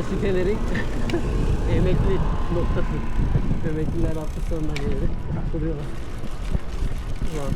Burada emekli noktası. Emekliler hafta sonları duruyorlar. Ulan.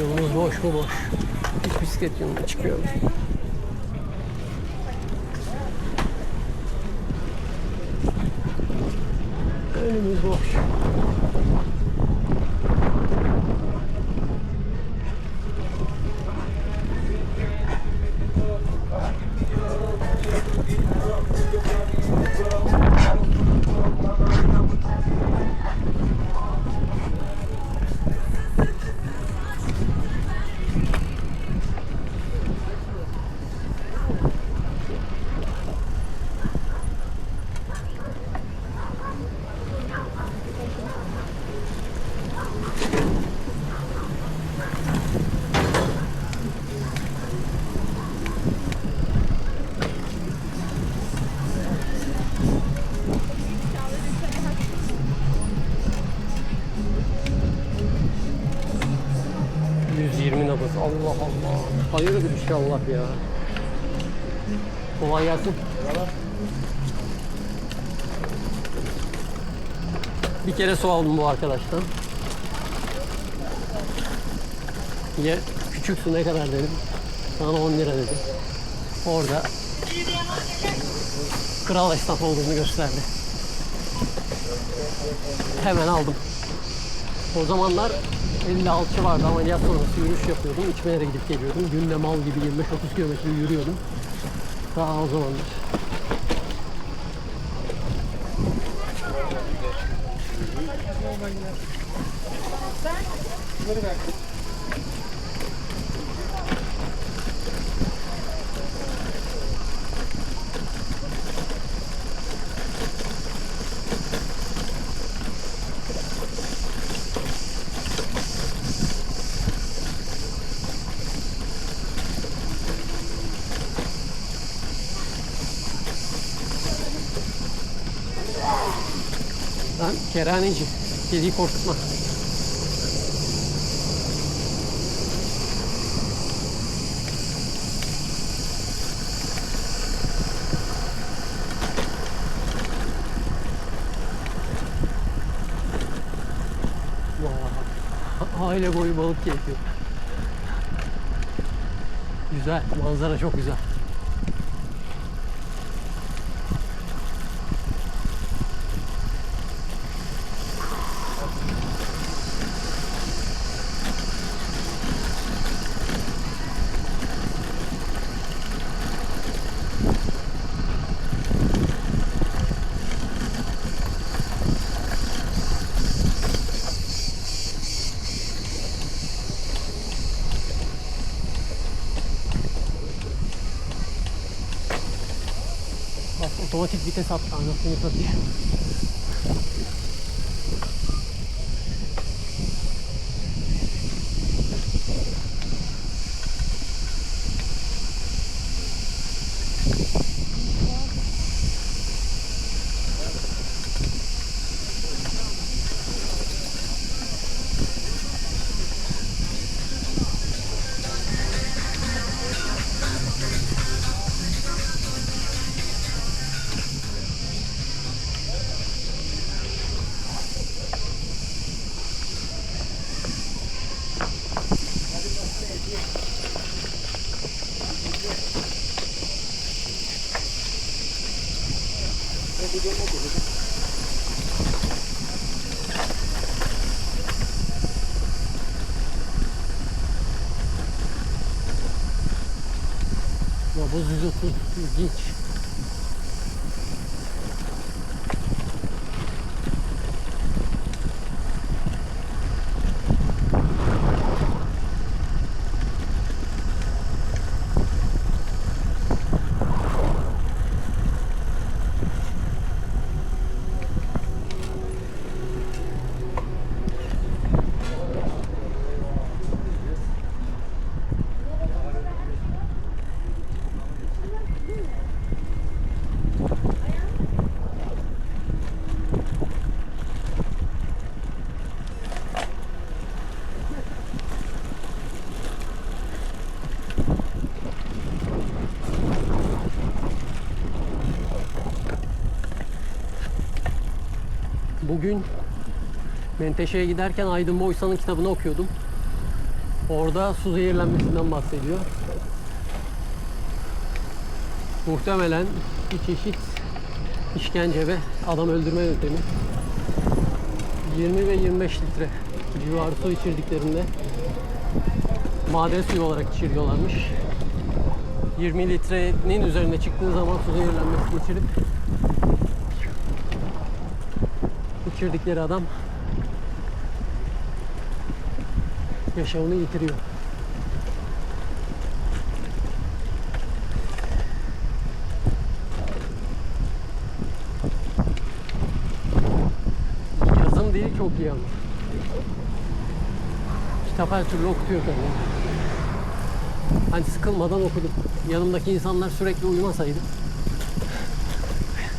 Yolumuz boş mu boş? Hiç bisiklet yoluna çıkıyoruz. Önümüz boş. İnşallah ya. Kolay gelsin. Bir kere su aldım bu arkadaştan. Ye, küçük su ne kadar dedim. Sana 10 lira dedi. Orada kral esnaf olduğunu gösterdi. Hemen aldım. O zamanlar 50 alçı vardı ameliyat sonrası yürüyüş yapıyordum. İçmelere gidip geliyordum. Günde mal gibi 25-30 kilometre yürüyordum. Daha o zamanlar. Ben kerhaneci. Kediyi korkutma. Aile boyu balık keyfi. Güzel. Manzara çok güzel. Bak otomatik vites attı anasını satayım. Ya bu 130 ilginç. Bugün Menteşe'ye giderken Aydın Boysan'ın kitabını okuyordum. Orada su zehirlenmesinden bahsediyor. Muhtemelen bir çeşit işkence ve adam öldürme yöntemi. 20 ve 25 litre civarı su içirdiklerinde maden suyu olarak içiriyorlarmış. 20 litrenin üzerine çıktığı zaman su zehirlenmesi geçirip içirdikleri adam yaşamını yitiriyor. Yazım dili çok iyi ama. Kitap her türlü okutuyor tabii. Hani sıkılmadan okudum. Yanımdaki insanlar sürekli uyumasaydı,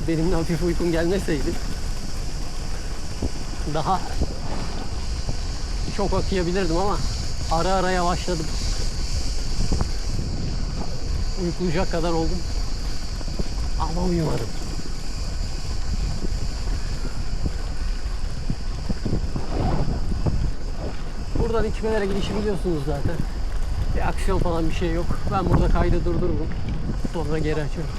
benim hafif uykum gelmeseydi, daha çok okuyabilirdim ama ara ara yavaşladım. Uykulacak kadar oldum. Ama uyumadım. Buradan içmelere gidişi biliyorsunuz zaten. Bir aksiyon falan bir şey yok. Ben burada kaydı durdururum. Sonra geri açıyorum.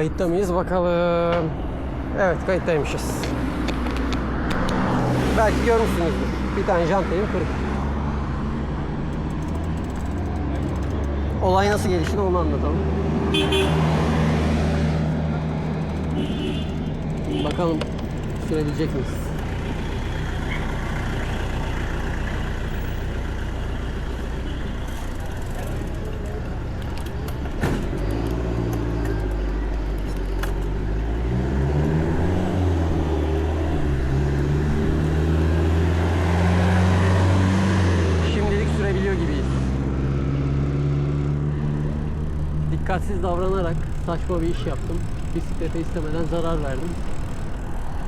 Kayıtta mıyız bakalım. Evet kayıttaymışız. Belki görmüşsünüzdür. Bir tane jantayım kırık. Olay nasıl gelişti onu anlatalım. Bakalım sürebilecek miyiz? Dikkatsiz davranarak saçma bir iş yaptım. Bisiklete istemeden zarar verdim.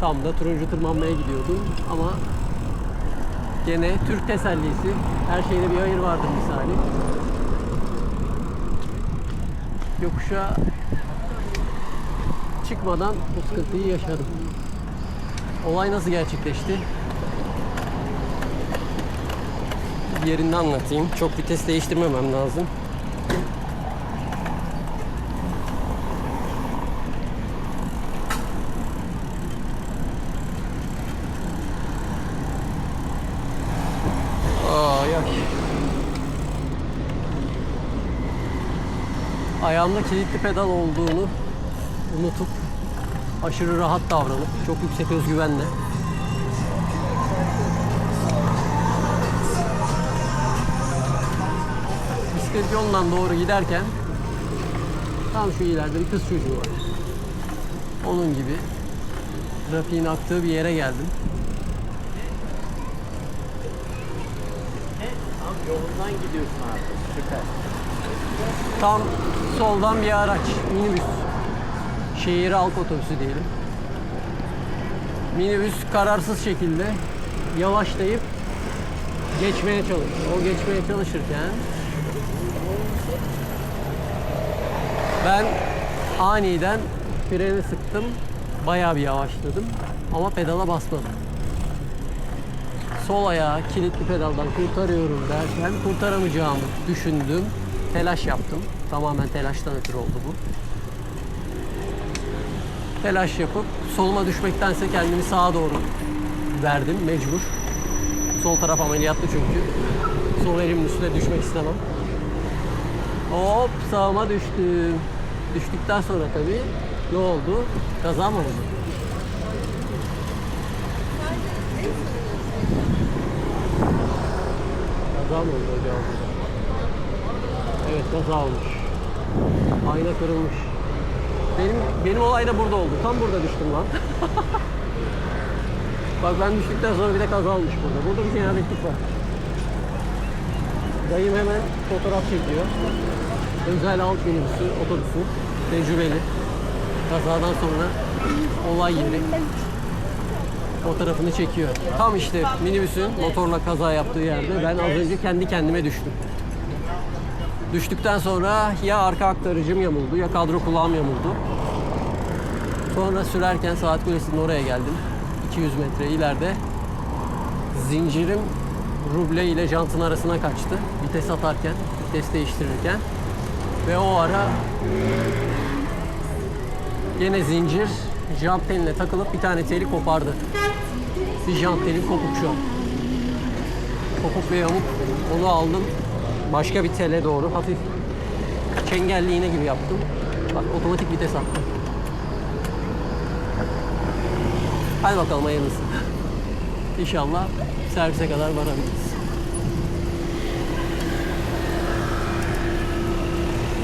Tam da turuncu tırmanmaya gidiyordum ama gene Türk tesellisi. Her şeyde bir hayır vardır misali. Yokuşa çıkmadan bu sıkıntıyı yaşadım. Olay nasıl gerçekleşti? Yerini anlatayım. Çok vites değiştirmemem lazım. Ay. Ayağımda kilitli pedal olduğunu unutup aşırı rahat davranıp çok yüksek özgüvenle bisiklet yolundan doğru giderken tam şu ileride bir kız çocuğu var. Onun gibi trafiğin aktığı bir yere geldim. Yolundan gidiyorsun artık. Süper. Tam soldan bir araç, minibüs. Şehir halk otobüsü diyelim. Minibüs kararsız şekilde yavaşlayıp geçmeye çalışıyor. O geçmeye çalışırken ben aniden freni sıktım. Bayağı bir yavaşladım ama pedala basmadım. Sol ayağı kilitli pedaldan kurtarıyorum derken kurtaramayacağımı düşündüm. Telaş yaptım. Tamamen telaştan ötürü oldu bu. Telaş yapıp soluma düşmektense kendimi sağa doğru verdim mecbur. Sol taraf ameliyatlı çünkü. Sol elimin üstüne düşmek istemem. Hop sağıma düştüm. Düştükten sonra tabii ne oldu? Kaza mı oldu? Kaza mı oldu hocam? Evet kaza olmuş. Ayna kırılmış. Benim benim olay da burada oldu. Tam burada düştüm lan. Bak ben düştükten sonra bir de kaza olmuş burada. Burada bir cenabetlik var. Dayım hemen fotoğraf çekiyor. Özel halk minibüsü, otobüsü. Tecrübeli. Kazadan sonra olay yeri fotoğrafını çekiyor. Tam işte minibüsün motorla kaza yaptığı yerde ben az önce kendi kendime düştüm. Düştükten sonra ya arka aktarıcım yamuldu ya kadro kulağım yamuldu. Sonra sürerken saat kulesinin oraya geldim. 200 metre ileride zincirim ruble ile jantın arasına kaçtı. Vites atarken, vites değiştirirken ve o ara gene zincir jant teline takılıp bir tane teli kopardı. Bir jant teli kopuk şu an. Kopuk ve yamuk. Onu aldım. Başka bir tele doğru hafif çengelli iğne gibi yaptım. Bak otomatik vites attım. Hadi bakalım hayırlısı. İnşallah servise kadar varabiliriz.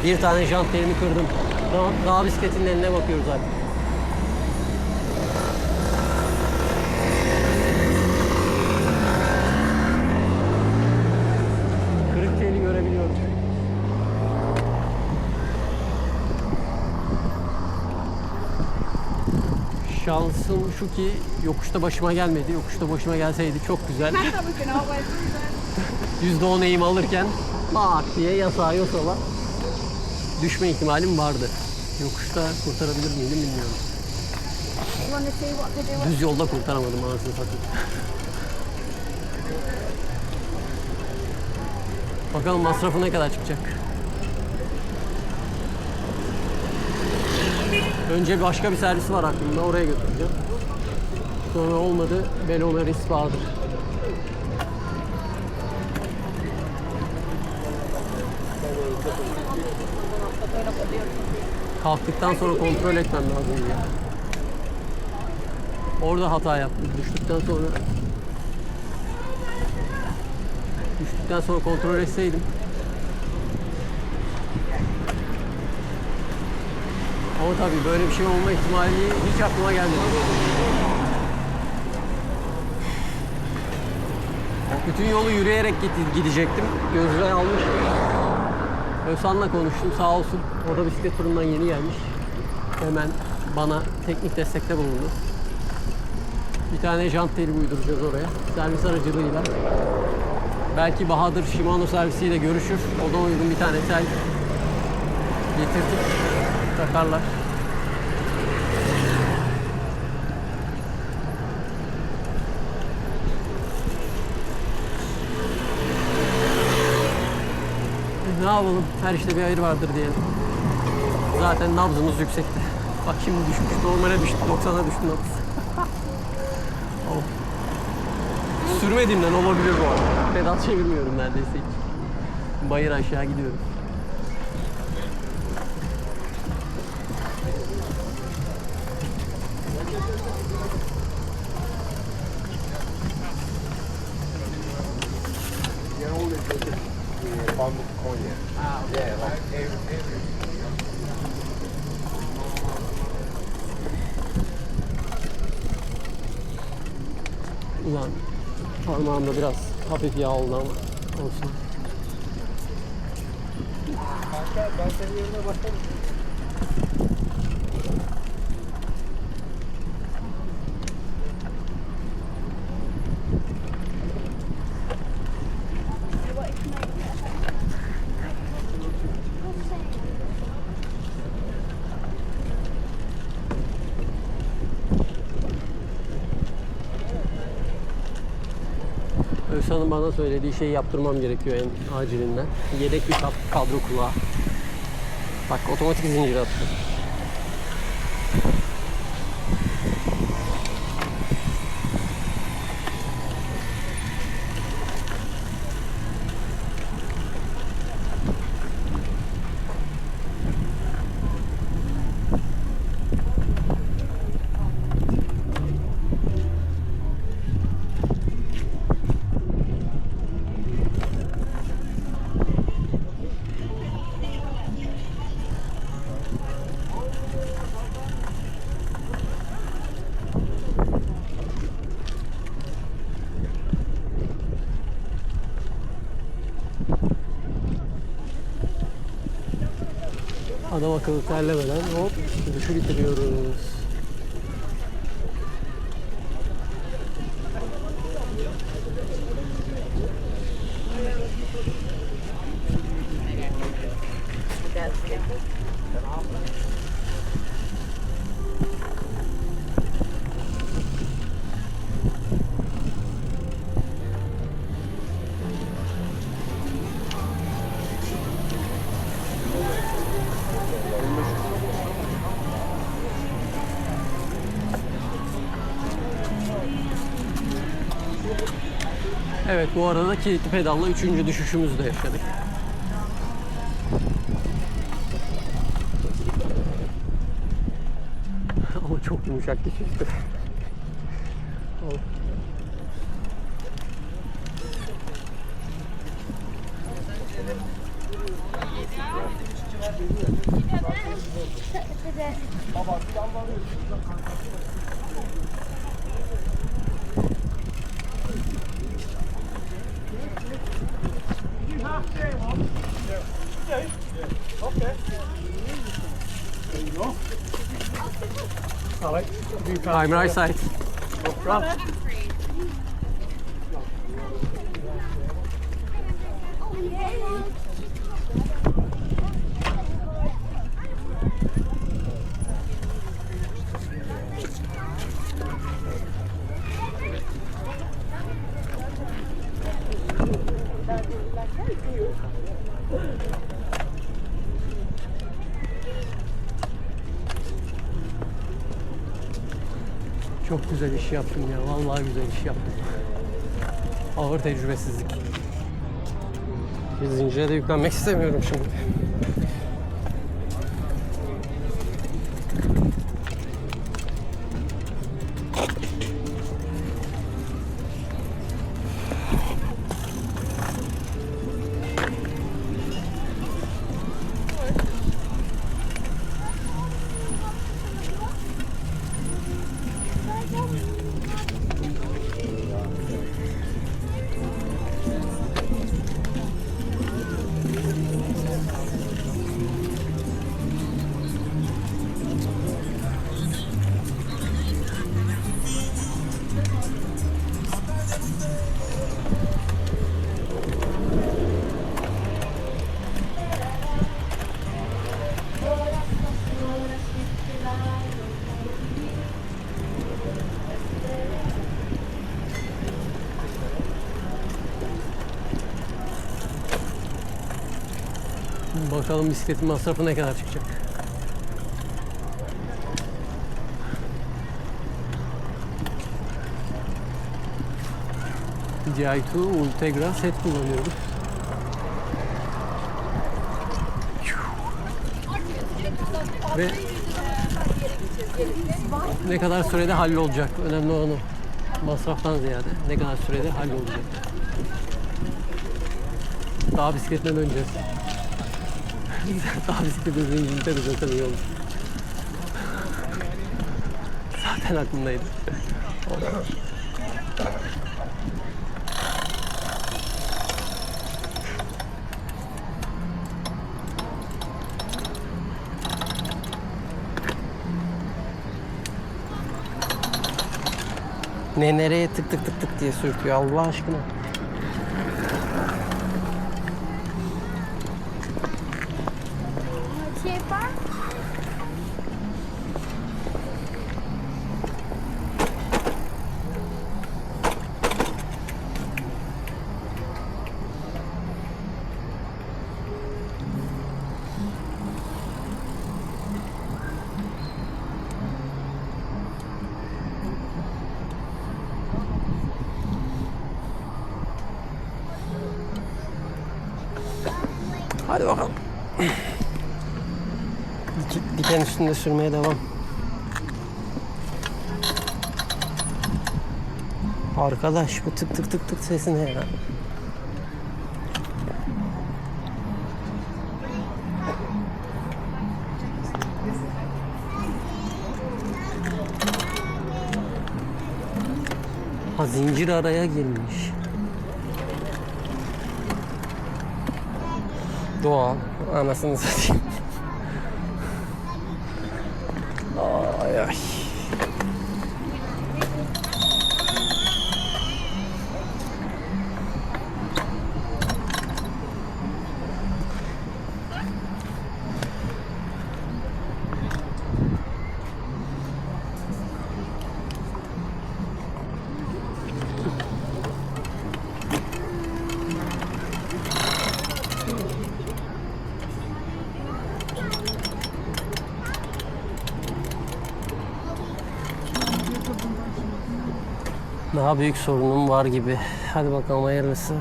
Bir tane jant telimi kırdım. Dağ, dağ bisikletinin eline bakıyoruz artık. Kırık teli görebiliyorum. Şansım şu ki yokuşta başıma gelmedi. Yokuşta başıma gelseydi çok güzel. we can always do that. %10 eğim alırken bak diye yasağa yosala düşme ihtimalim vardı. Yokuşta kurtarabilir miydim bilmiyorum. They do? Düz yolda kurtaramadım anasını satayım. Bakalım masrafı ne kadar çıkacak. Önce başka bir servis var aklımda. Oraya götüreceğim. Sonra olmadı. Belomeris Bahadır. Kalktıktan sonra kontrol etmem lazım ya. Orada hata yaptım. Düştükten sonra Düştükten sonra kontrol etseydim. Ama tabii böyle bir şey olma ihtimali hiç aklıma gelmedi. Bütün yolu yürüyerek gidecektim. Gözler almış. Özhan'la konuştum sağ olsun. O da bisiklet turundan yeni gelmiş. Hemen bana teknik destekte bulundu. Bir tane jant teli uyduracağız oraya. Servis aracılığıyla. Belki Bahadır Shimano servisiyle görüşür. O da uygun bir tane tel getirdik. Takarlar. Ne yapalım? Her işte bir hayır vardır diyelim. Zaten nabzımız yüksekti. Bak şimdi düşmüş. Normale düştü. 90'a düştü nabız. Of. Sürmediğimden olabilir bu arada. Pedal çevirmiyorum neredeyse hiç. Bayır aşağı gidiyorum. almond cognac. Yeah, like every. Ulan parmağımda biraz hafif yağ oldu ama olsun. Kanka ben senin yerine bakarım. Bana söylediği şeyi yaptırmam gerekiyor en acilinden. Yedek bir kadro kulağı. Bak otomatik zincir attı. Adam akıllı terlemeden hop sürüşü bitiriyoruz. Evet bu arada kilitli pedalla üçüncü düşüşümüzü de yaşadık. Ama çok yumuşak düşüştü. Of. I'm right side. Çok güzel iş yaptım ya. Vallahi güzel iş yaptım. Ağır tecrübesizlik. Bir zincire de yüklenmek istemiyorum şimdi. Bakalım bisikletin masrafı ne kadar çıkacak. Di2 Ultegra set kullanıyoruz. Ve ne kadar sürede hallolacak. Önemli olan o. Masraftan ziyade ne kadar sürede hallolacak. Daha bisikletten döneceğiz. Daha bisiklete bindiğimde de zaten iyi oldu. zaten aklımdaydı. ne nereye tık tık tık tık diye sürtüyor Allah aşkına. Hadi bakalım. Dik- Diken üstünde sürmeye devam. Arkadaş bu tık tık tık tık sesi ne ya? Ha zincir araya girmiş. Doğal. Anasını satayım. Daha büyük sorunum var gibi. Hadi bakalım hayırlısı.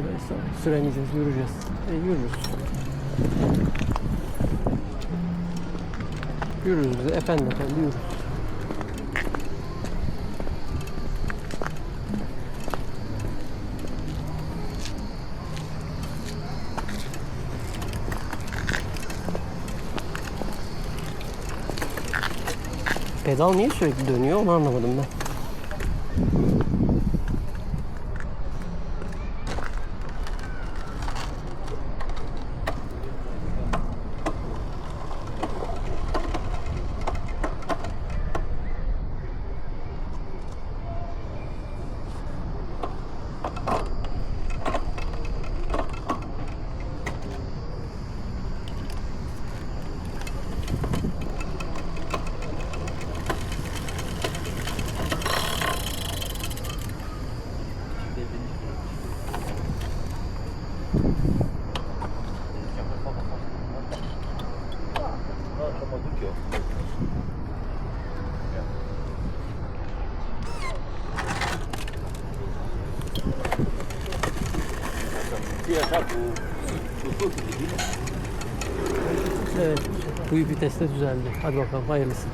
Tövbe. Süremeyeceğiz, yürüyeceğiz. E, yürürüz. Yürürüz biz de, efendi efendi yürürüz. Pedal niye sürekli dönüyor onu anlamadım ben. Bu viteste düzeldi. Hadi bakalım hayırlısı.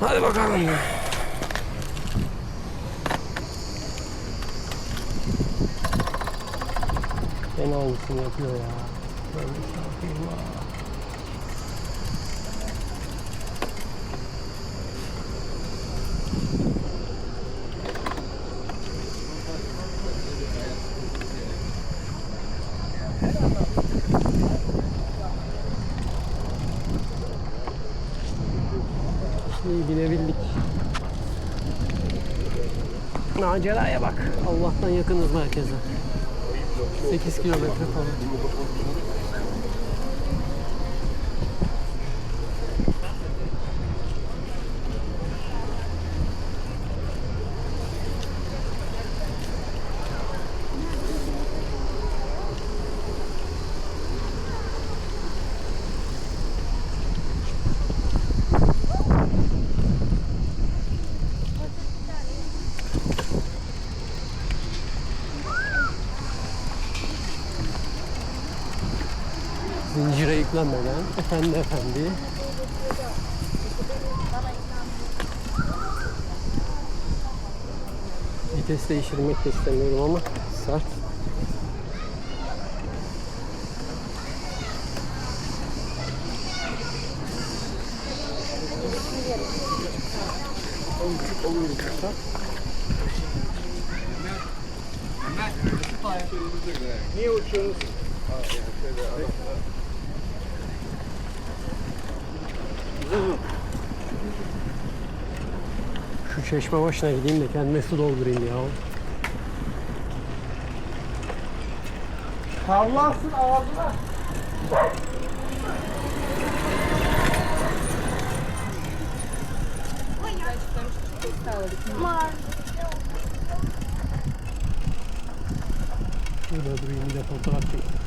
Hadi bakalım. Ben hangisini yapıyor ya? Ben de şey yapayım ha. İyi binebildik. Maceraya bak. Allah'tan yakınız merkeze. 8 kilometre falan. Yere yüklenmeden efendi efendi Vites değiştirmek de istemiyorum ama sert. Niye uçuyorsunuz? Şu çeşme başına gideyim de kendime su doldurayım ya. Sallansın ağzına. Şurada durayım bir de fotoğraf çekeyim.